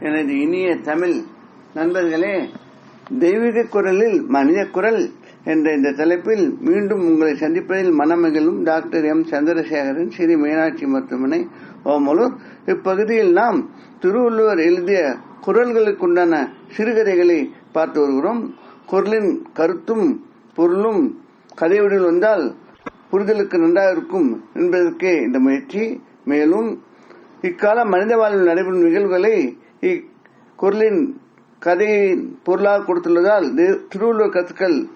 எனது இனிய தமிழ் நண்பர்களே தெய்வீக குரலில் மனித குரல் என்ற இந்த தலைப்பில் மீண்டும் உங்களை சந்திப்பதில் மனமகிழும் டாக்டர் எம். சந்திரசேகரன் ஸ்ரீ மீனாட்சி மருத்துவமனை ஓமலூர். இப்பகுதியில் நாம் திருவள்ளுவர் எழுதிய குரல்களுக்குண்டான சிறுகதைகளை பார்த்து வருகிறோம். குரலின் கருத்தும் பொருளும் கதைவடிவில் வந்தால் புரிதலுக்கு நன்றாக இருக்கும் என்பதற்கே இந்த முயற்சி. மேலும் இக்கால மனித வாழ்வில் நடைபெறும் நிகழ்வுகளை இக்குரலின் கதையின் பொருளாக கொடுத்துள்ளதால் திருவள்ளுவர் கருத்துக்கள்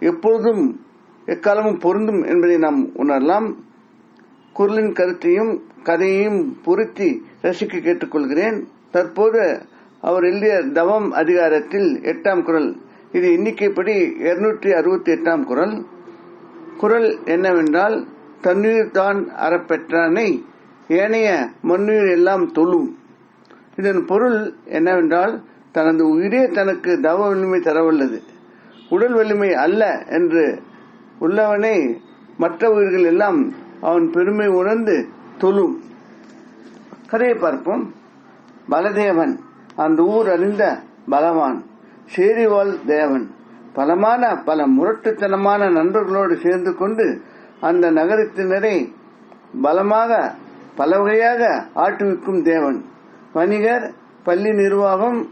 எப்பொழுதும் எக்காலமும் பொருந்தும் என்பதை நாம் உணரலாம். குரலின் கருத்தையும் கதையையும் பொருத்தி ரசிக்க கேட்டுக்கொள்கிறேன். தற்போது அவர் எழுதிய தவம் அதிகாரத்தில் எட்டாம் குரல். இது எண்ணிக்கைப்படி இருநூற்றி அறுபத்தி எட்டாம் குரல். குரல் என்னவென்றால் தன்னுயிர் தான் அறப்பெற்றானை ஏனைய மண்ணுயிர் எல்லாம் தொழும். இதன் பொருள் என்னவென்றால் தனது உயிரே தனக்கு தவ வலிமை தரவல்லது. உடல் வலிமை அல்ல என்று உள்ளவனை மற்ற உயிர்கள் எல்லாம் அவன் பெருமை உணர்ந்து தொழும். கதையை பார்ப்போம். பலதேவன் அந்த ஊர் அறிந்த பலவான் சேரிவாள் தேவன். பலமான பல முரட்டுத்தனமான நண்பர்களோடு சேர்ந்து கொண்டு அந்த நகரத்தினரை பலமாக பல வகையாக ஆட்டுவிக்கும் தேவன். வணிகர் பள்ளி நிர்வாகம்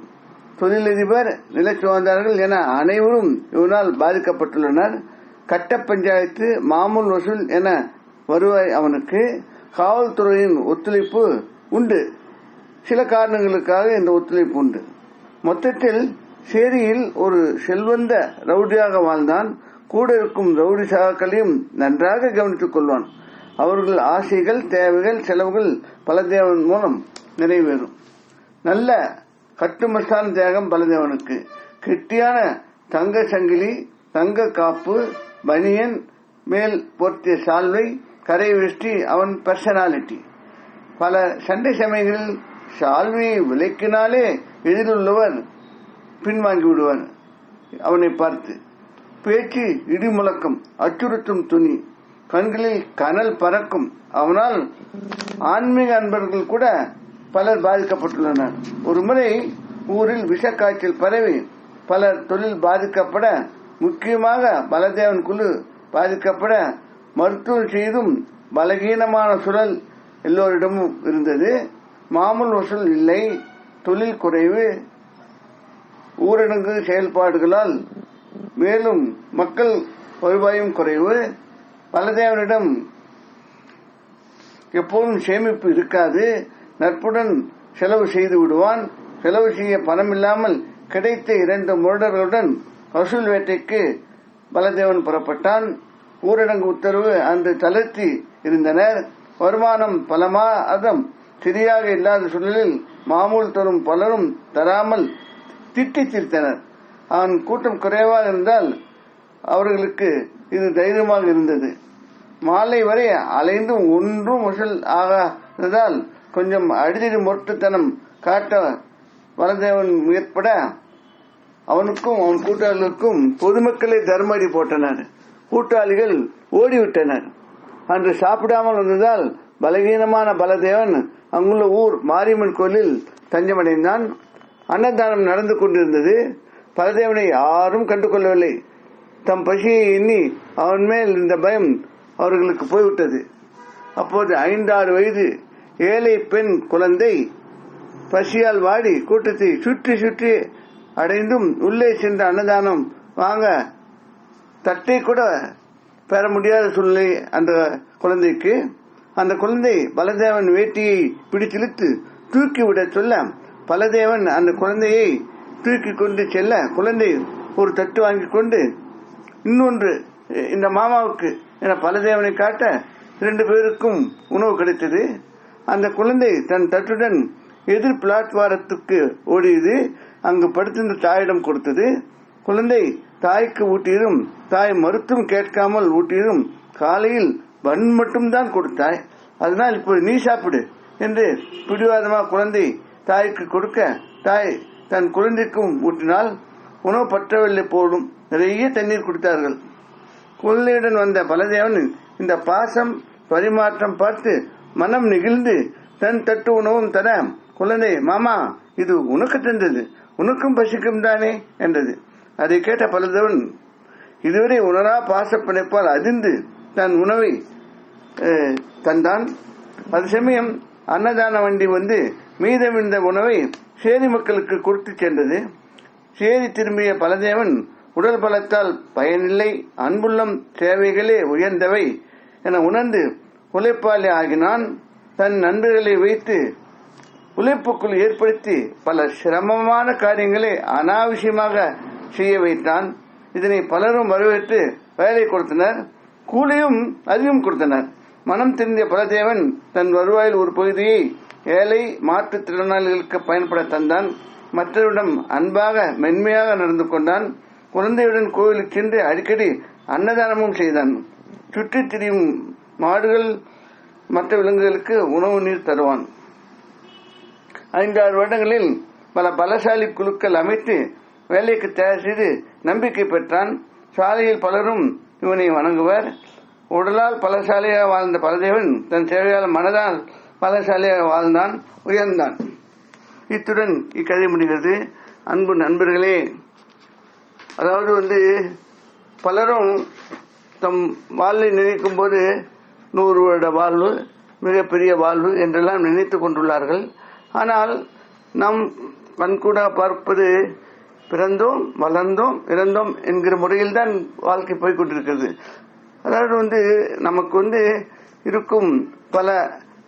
தொழிலதிபர் நிலச்சுவந்தார்கள் என அனைவரும் இவனால் பாதிக்கப்பட்டுள்ளனர். கட்ட பஞ்சாயத்து மாமூல் வசூல் என வருவாய் அவனுக்கு காவல்துறையின் ஒத்துழைப்பு உண்டு. சில காரணங்களுக்காக இந்த ஒத்துழைப்பு உண்டு. மொத்தத்தில் சேரியில் ஒரு செல்வந்த ரவுடியாக வாழ்ந்தான். கூட இருக்கும் ரவுடி சகாக்களையும் நன்றாக கவனித்துக் கொள்வான். அவர்கள் ஆசைகள் தேவைகள் செலவுகள் பலதேவன் மூலம் நிறைவேறும். நல்ல கட்டுமஸ்தான் தேகம் பலதேவனுக்கு கெட்டியான தங்க சங்கிலி தங்க காப்பு பனியன் மேல் போர்த்திய சால்வை கரை வெஷ்டி அவன் பர்சனாலிட்டி பல சண்டை சமயங்களில் சால்வியை விலக்கினாலே எதிரிலுள்ளவர் பின்வாங்கி விடுவார். அவனை பார்த்து பேச்சு இடி முழக்கம் அச்சுறுத்தும் துணி கண்களில் கனல் பறக்கும். அவனால் ஆன்மீக அன்பர்கள் கூட பலர் பாதிக்கப்பட்டுள்ளனர். ஒரு முறை ஊரில் விஷக்காய்ச்சல் பரவி பலர் தொழில் பாதிக்கப்பட முக்கியமாக பலதேவன் குழு பாதிக்கப்பட மருத்துவம் செய்தும் பலகீனமான சுழல் எல்லோரிடமும் இருந்தது. மாமூல் வசூல் இல்லை தொழில் குறைவு ஊரடங்கு செயல்பாடுகளால் மேலும் மக்கள் வருவாயும் குறைவு. பலதேவனிடம் எப்போதும் சேமிப்பு இருக்காது. நட்புடன் செலவு செய்து விடுவான். செலவு செய்ய பணம் இல்லாமல் கிடைத்த இரண்டு முரடர்களுடன் வசூல் வேட்டைக்கு பலதேவன் புறப்பட்டான். ஊரடங்கு உத்தரவு அன்று தளர்த்தி இருந்தனர். வருமானம் பல மாதம் சரியாக இல்லாத சூழலில் மாமூல் தரும் பலரும் தராமல் திட்டி தீர்த்தனர். அவன் கூட்டம் குறைவாக இருந்தால் அவர்களுக்கு இது தைரியமாக இருந்தது. மாலை வரை அலைந்தும் ஒன்றும் வசூல் ஆகாததால் கொஞ்சம் அடிதடி முரட்டுத்தனம் காட்ட வலதேவன் முயற்பட அவனுக்கும் அவன் கூட்டாளிகளுக்கும் பொதுமக்களை தர்மடி போட்டனர். கூட்டாளிகள் ஓடிவிட்டனர். அன்று சாப்பிடாமல் வந்ததால் பலவீனமான பலதேவன் அங்குள்ள ஊர் மாரியம்மன் கோயிலில் தஞ்சமடைந்தான். அன்னதானம் நடந்து கொண்டிருந்தது. பலதேவனை யாரும் கண்டுகொள்ளவில்லை. தம் பசியை எண்ணி அவன் மேல் இந்த பயம் அவர்களுக்கு போய்விட்டது. அப்போது ஐந்தாறு வயது ஏழை பெண் குழந்தை பசியால் வாடி கூட்டத்தை சுற்றி சுற்றி அடைந்தும் உள்ளே சென்ற அன்னதானம் வாங்க தட்டை கூட பெற முடியாத சூழ்நிலை அந்த குழந்தைக்கு. அந்த குழந்தை பலதேவன் வேட்டியை பிடித்திழுத்து தூக்கி விட சொல்ல பலதேவன் அந்த குழந்தையை தூக்கி கொண்டு செல்ல குழந்தை ஒரு தட்டு வாங்கி கொண்டு இன்னொன்று இந்த மாமாவுக்கு என பலதேவனை காட்ட இரண்டு பேருக்கும் உணவு கிடைத்தது. அந்த குழந்தை தன் தட்டுடன் எதிர் பிளாட்வாரத்துக்கு ஓடியது. அங்கு படுத்திருந்த தாயிடம் கொடுத்தது குழந்தை தாய்க்கு ஊட்டியதும் தாய் மருத்துவம் கேட்காமல் ஊட்டியதும் காலையில் பன் மட்டும்தான் கொடுத்தாய். அதனால் இப்போது நீ சாப்பிடு என்று பிடிவாதமாக குழந்தை தாய்க்கு கொடுக்க தாய் தன் குழந்தைக்கும் ஊட்டினால் உணவு பற்றவில்லை போலும் நிறைய தண்ணீர் குடித்தார்கள். குழந்தையுடன் வந்த பலதேவன் இந்த பாசம் பரிமாற்றம் பார்த்து மனம் நெகிழ்ந்து தன் தட்டு உணவும் தர குழந்தை மாமா இது உனக்கு தந்தது. உனக்கும் பசிக்கும் தானே? என்றது. அதை கேட்ட பலதவன் இதுவரை உணரா பாச பிணைப்பால் அதிர்ந்து தன் உணவை தந்தான். அது சமயம் அன்னதான வண்டி வந்து மீதமிருந்த உணவை சேரி மக்களுக்கு கொடுத்து சென்றது. சேரி திரும்பிய பலதேவன் உடல் பலத்தால் பயனில்லை அன்புள்ளம் சேவைகளே உயர்ந்தவை என உணர்ந்து உழைப்பாளி ஆகினான். தன் நண்பர்களை வைத்து உழைப்புக்குள் ஏற்படுத்தி பல சிரமமான காரியங்களை அனாவசியமாக செய்ய வைத்தான். இதனை பலரும் வரவேற்று வேலை கொடுத்தனர். கூலியும் அதிகம் கொடுத்தனர். மனம் திருந்திய பலதேவன் தன் வருவாயில் ஒரு பகுதியை ஏழை மாற்றுத்திறனாளிகளுக்கு பயன்பட தந்தான். மற்றவரிடம் அன்பாக மென்மையாக நடந்து கொண்டான். குழந்தையுடன் கோவிலுக்கு சென்று அடிக்கடி அன்னதானமும் செய்தான். சுற்றித் திரியும் மாடுகள் மற்ற விலங்குகளுக்கு உணவு நீர் தருவான். ஐந்தாறு வருடங்களில் பல பலசாலி குழுக்கள் அமைத்து வேலைக்கு தயார் செய்து நம்பிக்கை பெற்றான். சாலையில் பலரும் இவனை வணங்குவர். உடலால் பலசாலியாக வாழ்ந்த பலதேவன் தன் சேவையால் மனதால் பலசாலியாக வாழ்ந்தான் உயர்ந்தான். இத்துடன் இக்கதை முடிகிறது. அன்பு நண்பர்களே அதாவது வந்து பலரும் தம் வாழ்வை நினைக்கும் போது நூறு வருட வாழ்வு மிகப்பெரிய வாழ்வு என்றெல்லாம் நினைத்துக் கொண்டுள்ளார்கள். ஆனால் நம் கண்கூடா பார்ப்பது பிறந்தோம் வளர்ந்தோம் இறந்தோம் என்கிற முறையில் தான் வாழ்க்கை போய்கொண்டிருக்கிறது. அதாவது வந்து நமக்கு வந்து இருக்கும் பல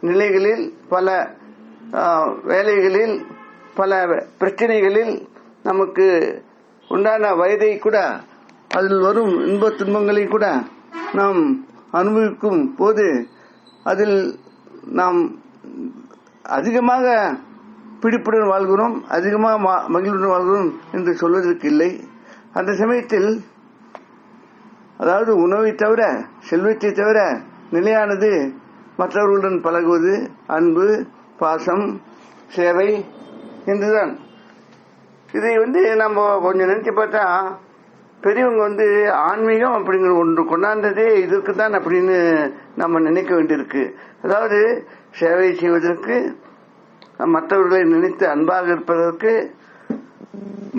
நிலைகளில் பல வேலைகளில் பல பிரச்சனைகளில் நமக்கு உண்டான வயதை கூட அதில் வரும் இன்ப துன்பங்களை கூட நாம் அனுபவிக்கும் போது அதில் நாம் அதிகமாக பிடிப்புடன் வாழ்கிறோம் அதிகமாக ம- மகிழ்வுடன் வாழ்கிறோம் என்று சொல்வதற்கு இல்லை. அந்த சமயத்தில் அதாவது உணவை தவிர செல்வத்தை தவிர நிலையானது மற்றவர்களுடன் பழகுவது அன்பு பாசம் சேவை என்றுதான். இதை வந்து நம்ம கொஞ்சம் நினைச்சு பார்த்தா பெரியவங்க வந்து ஆன்மீகம் அப்படிங்கிற ஒன்று கொண்டாந்ததே இதுக்கு தான் அப்படின்னு நம்ம நினைக்க வேண்டியிருக்கு. அதாவது சேவை செய்வதற்கு மற்றவர்களை நினைத்து அன்பாக இருப்பதற்கு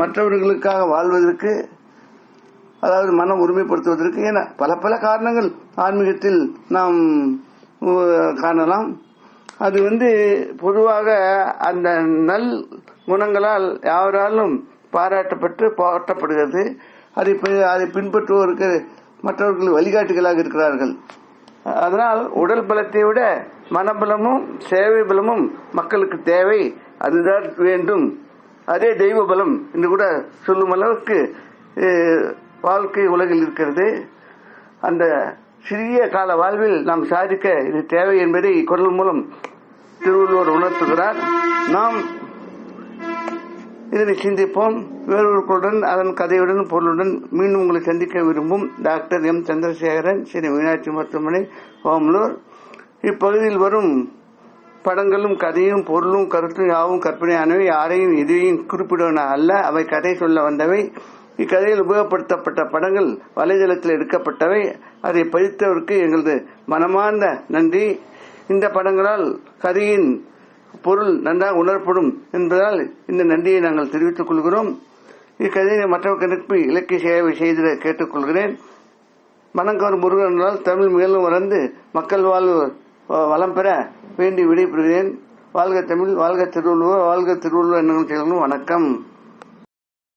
மற்றவர்களுக்காக வாழ்வதற்கு அதாவது மனம் ஒருமைப்படுத்துவதற்கு என பல பல காரணங்கள் ஆன்மீகத்தில் நாம் காணலாம். அது வந்து பொதுவாக அந்த நல் குணங்களால் யாராலும் பாராட்டப்பட்டு போற்றப்படுகிறது. அதை அதை பின்பற்றுவோருக்கு மற்றவர்கள் வழிகாட்டிகளாக இருக்கிறார்கள். அதனால் உடல் பலத்தை விட மனபலமும் சேவை பலமும் மக்களுக்கு தேவை. அதுதான் வேண்டும். அதே தெய்வ பலம் என்று கூட சொல்லும் அளவுக்கு வாழ்க்கை உலகில் இருக்கிறது. அந்த சிறிய கால வாழ்வில் நாம் சாதிக்க இது தேவை என்பதை குரல் மூலம் திருவள்ளுவர் உணர்த்துகிறார். நாம் இதனை சிந்திப்போம். வேறொரு அதன் கதையுடன் பொருளுடன் மீண்டும் உங்களை சந்திக்க விரும்பும் டாக்டர் எம். சந்திரசேகரன் ஸ்ரீ மீனாட்சி மருத்துவமனை ஓமலூர் இப்பகுதியில் வரும் படங்களும் கதையும் பொருளும் கருத்தும் யாவும் கற்பனையானவை யாரையும் எதையும் குறிப்பிடுவன அல்ல அவை கதை சொல்ல வந்தவை. இக்கதையில் உபயோகப்படுத்தப்பட்ட படங்கள் வலைதளத்தில் எடுக்கப்பட்டவை. அதை பதித்தவருக்கு எங்களது மனமார்ந்த நன்றி. இந்த படங்களால் கதையின் பொருள் நன்றாக உணரப்படும் என்பதால் இந்த நன்றியை நாங்கள் தெரிவித்துக் கொள்கிறோம். இக்கதையை மற்றவருக்கு அனுப்பி இலக்கிய சேவை செய்திட கேட்டுக்கொள்கிறேன். மனங்கவர் முருகனால் தமிழ் மேலும் வளர்ந்து மக்கள் வாழ்வு வளம் பெற வேண்டி விடைபெறுகிறேன். வாழ்க தமிழ் வாழ்க திருவள்ளுவர் வாழ்க திருவள்ளுவர் என்னும் செயலும் வணக்கம்.